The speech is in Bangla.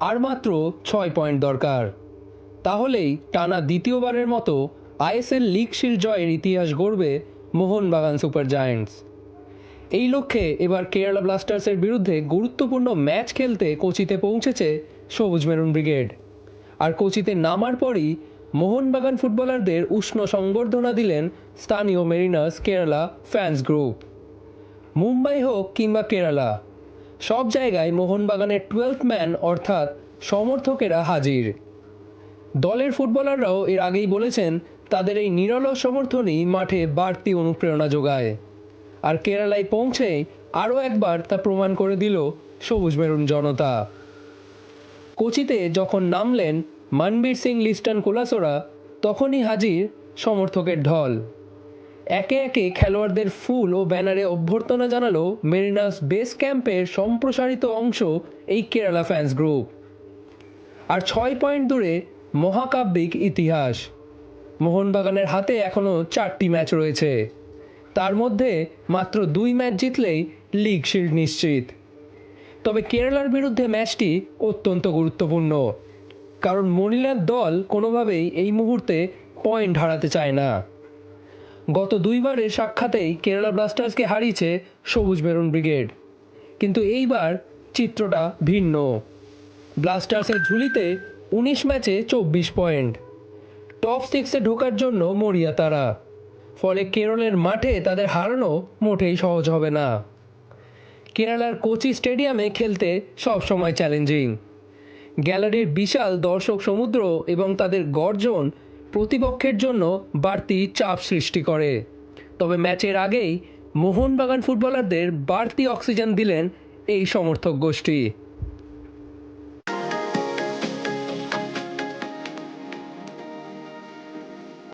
আর মাত্র ছয় পয়েন্ট দরকার। তাহলেই টানা দ্বিতীয়বারের মতো আইএসএল লিগ শিল্ড জয়ের ইতিহাস গড়বে মোহনবাগান সুপার জায়ান্টস। এই লক্ষ্যে এবার কেরালা ব্লাস্টার্সের বিরুদ্ধে গুরুত্বপূর্ণ ম্যাচ খেলতে কোচিতে পৌঁছেছে সবুজ মেরুন ব্রিগেড। আর কোচিতে নামার পরই মোহনবাগান ফুটবলারদের উষ্ণ সংবর্ধনা দিলেন স্থানীয় mariners Kerala fans group. Mumbai হোক কিংবা কেরালা সব জায়গায় মোহনবাগানের টুয়েলথ ম্যান অর্থাৎ সমর্থকেরা হাজির। দলের ফুটবলাররাও এর আগেই বলেছেন, তাদের এই নিরলস সমর্থনই মাঠে বাড়তি অনুপ্রেরণা যোগায়। আর কেরালায় পৌঁছেই আরও একবার তা প্রমাণ করে দিল সবুজ মেরুন জনতা। কোচিতে যখন নামলেন মনবীর সিং লিস্টন কোলাসোরা, তখনই হাজির সমর্থকের ঢল। একে একে খেলোয়াড়দের ফুল ও ব্যানারে অভ্যর্থনা জানালো মেরিনাস বেস ক্যাম্পের সম্প্রসারিত অংশ এই কেরালা ফ্যান্স গ্রুপ। আর ছয় পয়েন্ট দূরে মহাকাব্যিক ইতিহাস। মোহনবাগানের হাতে এখনও চারটি ম্যাচ রয়েছে। তার মধ্যে মাত্র দুই ম্যাচ জিতলেই লিগ শিল্ড নিশ্চিত। তবে কেরালার বিরুদ্ধে ম্যাচটি অত্যন্ত গুরুত্বপূর্ণ। কারণ মনিলার দল কোনোভাবেই এই মুহূর্তে পয়েন্ট হারাতে চায় না। গত দুইবারের সাক্ষাতেই কেরালা ব্লাস্টার্সকে হারিয়েছে সবুজ মেরুন ব্রিগেড। কিন্তু এইবার চিত্রটা ভিন্ন। ব্লাস্টার্সের ঝুলিতে উনিশ ম্যাচে চব্বিশ পয়েন্ট। টপ সিক্সে ঢোকার জন্য মরিয়া তারা। ফলে কেরলের মাঠে তাদের হারানো মোটেই সহজ হবে না। কেরালার কোচি স্টেডিয়ামে খেলতে সবসময় চ্যালেঞ্জিং। গ্যালারির বিশাল দর্শক সমুদ্র এবং তাদের গর্জন প্রতিপক্ষের জন্য বাড়তি চাপ সৃষ্টি করে। তবে ম্যাচের আগেই মোহনবাগান ফুটবলারদের বাড়তি অক্সিজেন দিলেন এই সমর্থক গোষ্ঠী।